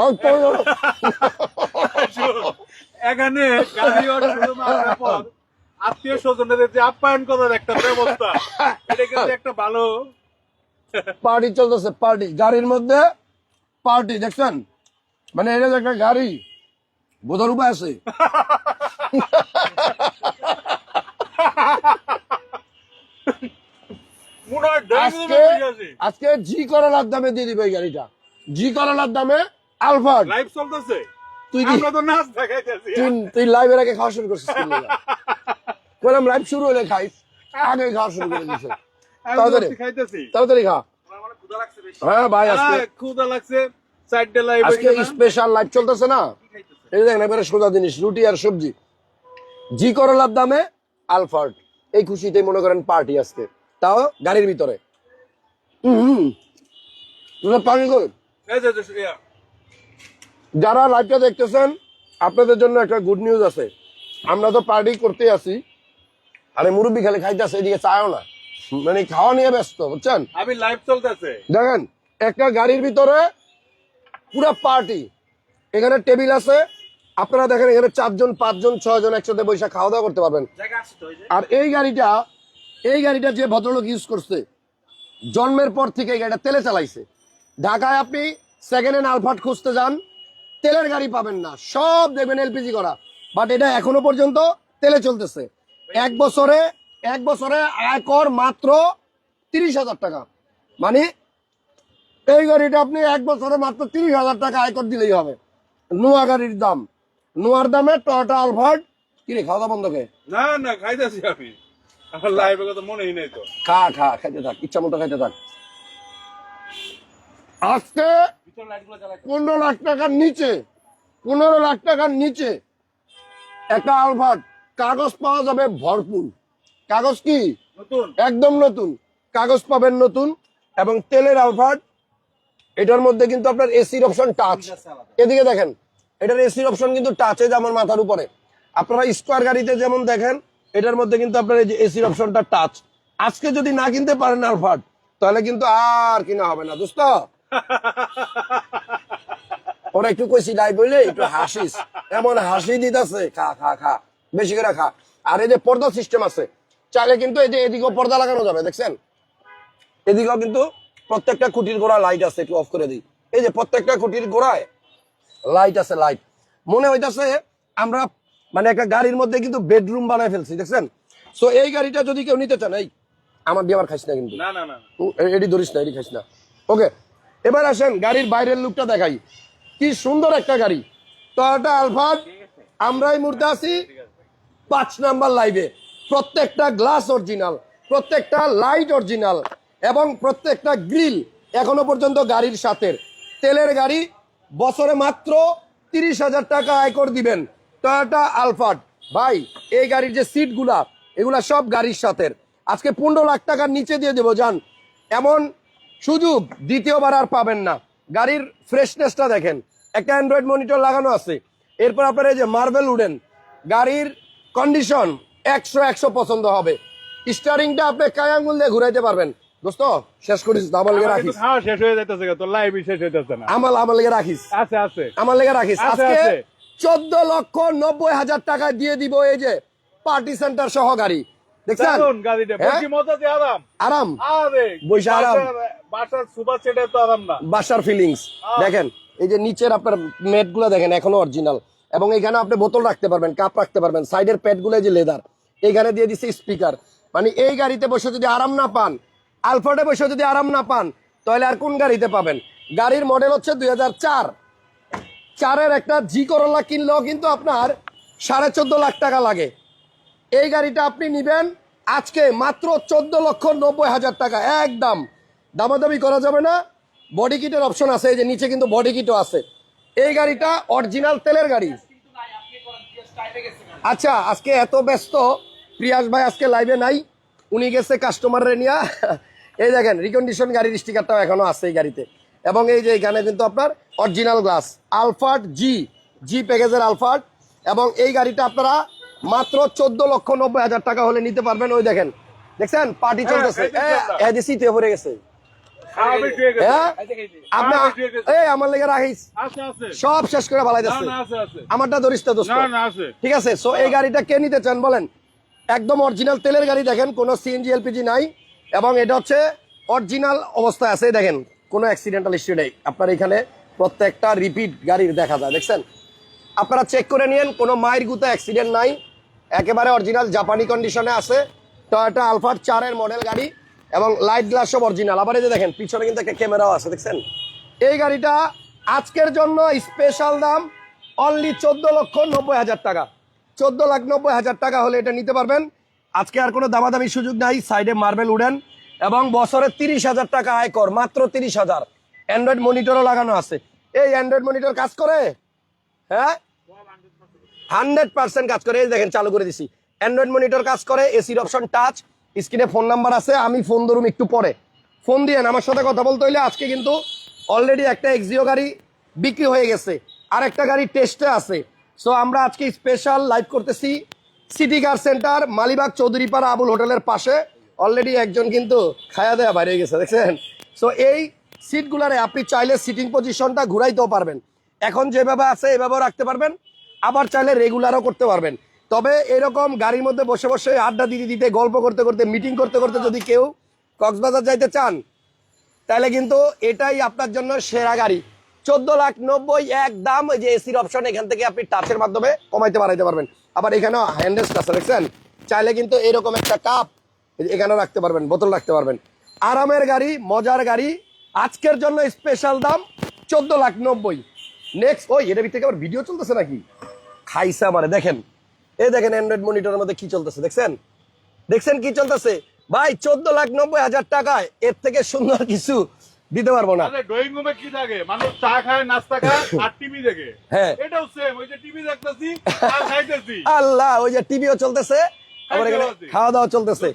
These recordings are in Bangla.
এখানে আত্মীয় স্বজনদের যে আপ্যায়ন করার একটা ব্যবস্থা এটা কিন্তু একটা ভালো। পার্টি চলতেছে পার্টি। গাড়ির মধ্যে পার্টি দেখছেন? মানে এটা একটা গাড়ি বোঝার উপায় আছে। ড্রাইভিং আজকে আছে। আজকে জি করলার দামে দিয়ে দিবে এই গাড়িটা। জি করলার দামে আলফার্ড। লাইভ চলতেছে। তুই কি আমরা তো নাচ দেখাইতেছি। তুই তুই লাইভের আগে খাওয়া শুরু করছিস? বললাম লাইভ শুরু হলে খাইস আগে খাওয়া শুরু করে দিছে। তাড়াতাড়ি। খাইতেছি। তাড়াতাড়ি খা। আমার ক্ষুধা লাগছে বেশি। হ্যাঁ ভাই আজকে ক্ষুধা লাগছে। চারটে লাইভ আজকে স্পেশাল লাইভ চলতেছে না? এই দেখেন এবারে সোজা জিনিস রুটি আর সবজি। জি করলার দামে আলফার্ড। এই খুশিতে মনে করেন পার্টি আজকে। তাও গাড়ির ভিতরে। হুম। পানি কই? যারা লাইভটা দেখতেছেন আপনাদের জন্য একটা গুড নিউজ আছে। আমরা তো পার্টি করতে আছি আরে মুরব্বী খালি খাইতেছে এদিকে চায়ও না। মানে খাওয়া নিয়ে ব্যস্ত বুঝছেন? আমি লাইভ চলতেছে। দেখেন একটা গাড়ির ভিতরে পুরা পার্টি এখানে টেবিল আছে আপনারা দেখেন এখানে চারজন পাঁচজন ছয়জন একসাথে বসে খাওয়া দাওয়া করতে পারবেন। আর এই গাড়িটা এই গাড়িটা যে ভদ্রলোক ইউজ করছে জন্মের পর থেকে এই গাড়িটা তেলে চালাইছে। ঢাকায় আপনি সেকেন্ড হ্যান্ড আলফাট খুঁজতে যান তেলের গাড়ি পাবেন না। সব দেখবেন এলপিজি করা। বাট এটা এখনও পর্যন্ত তেলে চলতেছে। এক বছরে এক বছরে আয়কর মাত্র তিরিশ হাজার টাকা। মানে এই গাড়িটা আপনি এক বছরে মাত্র তিরিশ হাজার টাকা আয়কর দিলেই হবে। নোয়া গাড়ির দাম। নোয়ার দামে টয়টা আলফার্ড কিরে খাওয়া দাওয়া বন্ধ কে? না না খাইতেছি আমি। আমার লাইভের কথা মনেই নেই তো। খা খা খাইতে থাক ইচ্ছা মতো খাইতে থাক। আজকে পনেরো লাখ টাকার নিচে পনেরো লাখ টাকার নিচে একটা আলফার্ড কাগজ পাওয়া যাবে ভরপুর। কাগজ কি? নতুন। একদম নতুন। কাগজ পাবেন নতুন এবং তেলের আলফার্ড এটার মধ্যে কিন্তু আপনার এসির অপশন টাচ এদিকে দেখেন এটার এসির অপশন কিন্তু টাচে যে আমার মাথার উপরে। আপনারা স্কোয়ার গাড়িতে যেমন দেখেন এটার মধ্যে কিন্তু আপনার এই যে এসির অপশনটা টাচ আজকে যদি না কিনতে পারেন আলফার্ড তাহলে কিন্তু আর কিনা হবে না দোস্ত। ওরা একটু কইছি লাই বললে একটু হাসিস। এমন হাসি দিতেছে খা খা খা বেশি করে খা। আর এই যে পর্দা সিস্টেম আছে চাইলে কিন্তু এই যে এদিকেও পর্দা লাগানো যাবে দেখছেন? এদিকেও কিন্তু প্রত্যেকটা খুঁটির গোড়া লাইট আছে একটু অফ করে দিই। এই যে প্রত্যেকটা খুঁটির গোড়ায় লাইট আছে লাইট মনে হইতাছে আমরা মানে একটা গাড়ির মধ্যে কিন্তু বেডরুম বানায় ফেলছি দেখছেন? সো এই গাড়িটা যদি কেউ নিতে চান এই আমার দিয়ে আবার খাইস না কিন্তু। না না না এডি ধরিস না এডি খাইস না। ওকে এবার আসেন গাড়ির বাইরের লুকটা দেখাই। কি সুন্দর একটা গাড়ি। টয়োটা আলফাড আমরা এই মুহূর্তে আছি, পাঁচ নাম্বার লাইভে প্রত্যেকটা গ্লাস অরিজিনাল প্রত্যেকটা লাইট অরিজিনাল এবং প্রত্যেকটা গ্রিল এখনও পর্যন্ত গাড়ির সাথে তেলের গাড়ি বছরে মাত্র তিরিশ হাজার টাকা আয়কর দিবেন টয়োটা আলফাড ভাই, এই গাড়ির যে সিটগুলা এগুলা সব গাড়ির সাথে আজকে পনেরো লাখ টাকার নিচে দিয়ে দেবো যান এমন সুযোগ দ্বিতীয়বার আর পাবেন না। গাড়ির ফ্রেশনেসটা দেখেন। একটা অ্যান্ড্রয়েড মনিটর লাগানো আছে। এরপর আপনার এই যে মার্বেল উডেন গাড়ির কন্ডিশন একশো একশো পছন্দ হবে। স্টারিংটা আপনি কায় আঙ্গুল দিয়ে ঘুরাইতে পারবেন? দোস্ত শেষ করিস আমার লেগে রাখিস। শেষ হয়ে যাইতেছে তো লাইভ শেষ হইতেছে না। আমার আমার লেগে রাখিস। আছে আছে। আমার লেগে রাখিস। আজকে চোদ্দ লক্ষ নব্বই হাজার টাকা দিয়ে দিব এই যে পার্টি সেন্টার সহ গাড়ি। দেখছেন? হ্যাঁ? বেশি আরাম। আরাম? আরে বইসা আরাম। বাসার- ফিলিংস দেখেন এই যে নিচের আপনার মেটগুলো দেখেন এখনও অরিজিনাল এবং এখানে আপনি বোতল রাখতে পারবেন কাপ রাখতে পারবেন সাইডের প্যাডগুলো যে লেদার এখানে দিয়ে দিচ্ছে স্পিকার মানে এই গাড়িতে বসে যদি আরাম না পান আলফার্ডে বসে যদি আরাম না পান তাহলে আর কোন গাড়িতে পাবেন? গাড়ির মডেল হচ্ছে দুই হাজার চার। চারের একটা জি করোলা কিনলেও কিন্তু আপনার সাড়ে চোদ্দ লাখ টাকা লাগে। এই গাড়িটা আপনি নিবেন আজকে মাত্র চোদ্দ লক্ষ নব্বই হাজার টাকা, একদম। দামাদামি করা যাবে না। বডি কিটের অপশন আছে, এই যে নিচে কিন্তু বডি কিটও আছে। এই গাড়িটা অরিজিনাল তেলের গাড়ি। আচ্ছা আজকে এত ব্যস্ত, প্রিয়াস ভাই আজকে লাইভে নাই। উনি গেছে কাস্টমারের নিয়ে। এই দেখেন রিকন্ডিশন গাড়ির স্টিকারটাও এখনও আছে এই গাড়িতে। এবং এই যে এখানে কিন্তু আপনার অরিজিনাল গ্লাস আলফার্ট জি জি প্যাকেজের আলফার্ট এবং এই গাড়িটা আপনারা মাত্র চোদ্দ লক্ষ নব্বই হাজার টাকা হলে নিতে পারবেন ওই দেখেন। দেখছেন? পার্টি হ্যাঁ, চলতেছে। এদিসিতে ভরে গেছে। হ্যাঁ? আমার লেগে রাখিস। সব শেষ করে ভালাই যাচ্ছে আমারটা ধরিস ঠিক আছে? সো এই গাড়িটা কে নিতে চান বলেন? একদম অরিজিনাল তেলের গাড়ি দেখেন কোনো সিএনজি এলপিজি নাই। এবং এটা হচ্ছে অরিজিনাল অবস্থায় আছে দেখেন কোনো অ্যাক্সিডেন্টাল ইস্যু নেই। আপনার এখানে প্রত্যেকটা রিপিট গাড়ির দেখা যায় দেখছেন? আপনারা চেক করে নিন কোনো মায়ের গুতে অ্যাক্সিডেন্ট নাই। একেবারে অরিজিনাল জাপানি কন্ডিশনে আছে। টয়োটা আলফার চারের মডেল গাড়ি এবং লাইট গ্লাস সব অরিজিনাল আবার এই যে দেখেন, পিছনে কিন্তু একটা ক্যামেরাও আছে, দেখছেন? এই গাড়িটা আজকের জন্য স্পেশাল দাম অনলি চোদ্দ লক্ষ নব্বই হাজার টাকা। চোদ্দ লাখ নব্বই হাজার টাকা হলে এটা নিতে পারবেন। আজকে আর কোনো দামাদামি সুযোগ নাই সাইডে মার্বেল উডেন এবং বছরে তিরিশ হাজার টাকা আয় কর, মাত্র তিরিশ হাজার। অ্যান্ড্রয়েড মনিটরও লাগানো আছে। এই অ্যান্ড্রয়েড মনিটর কাজ করে? হ্যাঁ? হান্ড্রেড পার্সেন্ট কাজ করে। দেখেন, চালু করে দিছি। অ্যান্ড্রয়েড মনিটর কাজ করে এসির অপশন টাচ স্ক্রিনে ফোন নাম্বার আছে, আমি ফোন ধরুম একটু পরে। ফোন দিয়ে আমার সাথে কথা বলতে হইলে আজকে কিন্তু অলরেডি একটা এক্সিও গাড়ি বিক্রি হয়ে গেছে। আর একটা গাড়ি টেস্টে আছে। সো আমরা আজকে স্পেশাল লাইভ করতেছি city car centre Malibagh Chowdhurypara Abul হোটেলের পাশে। অলরেডি একজন কিন্তু খায়া দেয়া বাইরে গেছে, দেখছেন? সো এই সিটগুলারে আপনি চাইলে সিটিং পজিশনটা ঘুরাইতেও পারবেন। এখন যেভাবে আছে, এভাবেও রাখতে পারবেন। আবার চাইলে রেগুলারও করতে পারবেন। তবে এরকম গাড়ির মধ্যে বসে বসে আড্ডা দিতে দিতে, গল্প করতে করতে মিটিং করতে করতে যদি কেউ কক্সবাজার যাইতে চান, তাহলে কিন্তু এটাই আপনার জন্য সেরা গাড়ি। চোদ্দ লাখ নব্বই এক দাম যে এসির অপশন এখান থেকে আপনি টাচের মাধ্যমে কমাইতে বাড়াইতে পারবেন। আবার এখানেও হ্যান্ডেলস আছে, দেখছেন? চাইলে কিন্তু এরকম একটা কাপ এখানেও রাখতে পারবেন, বোতল রাখতে পারবেন। আরামের গাড়ি, মজার গাড়ি, আজকের জন্য স্পেশাল দাম চোদ্দ লাখ নব্বই। নেক্সট ওই, এটা থেকে আবার ভিডিও চলতেছে নাকি? খাইছে আমারে দেখেন। এই দেখেন অ্যান্ড্রয়েড মনিটরের মধ্যে কি চলতেছে দেখছেন? দেখছেন কি চলতেছে? ভাই চোদ্দ লাখ নব্বই হাজার টাকায় এর থেকে সুন্দর কিছু দিতে পারব না। ড্রয়িং রুমে কি থাকে মানুষ চা খায় নাস্তা খায় আর টিভি দেখে। হ্যাঁ। এটাও সেম ওই যে টিভি দেখতেছি আর খাইতেছি। আল্লাহ ওই যে টিভিও চলতেছে আবার এখানে খাওয়া দাওয়া চলতেছে।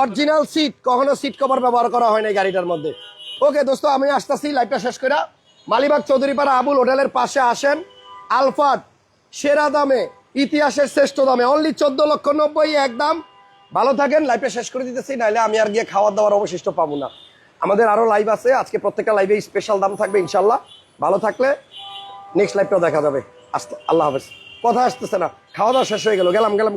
অরিজিনাল সিট কখনো সিট কভার ব্যবহার করা হয় না গাড়িটার মধ্যে। ওকে দোস্ত আমি আসতেছি লাইভটা শেষ করে মালিবাগ চৌধুরীপাড়া আবুল হোটেলের পাশে আসেন আলফাট সেরা দামে, ইতিহাসের শ্রেষ্ঠ দামে অনলি চোদ্দ লক্ষ নব্বই, এক দাম। ভালো থাকেন লাইফে শেষ করে দিতেছি নাহলে আমি আর গিয়ে খাওয়ার দাওয়ার অবশিষ্ট পাবো না। আমাদের আরও লাইভ আছে, আজকে প্রত্যেকটা লাইভে স্পেশাল দাম থাকবে ইনশাল্লাহ ভালো থাকলে নেক্সট লাইভটাও দেখা যাবে। আস্তে আল্লাহ হাফেজ। কথা আসতেছে না। খাওয়া দাওয়া শেষ হয়ে গেল গেলাম গেলাম।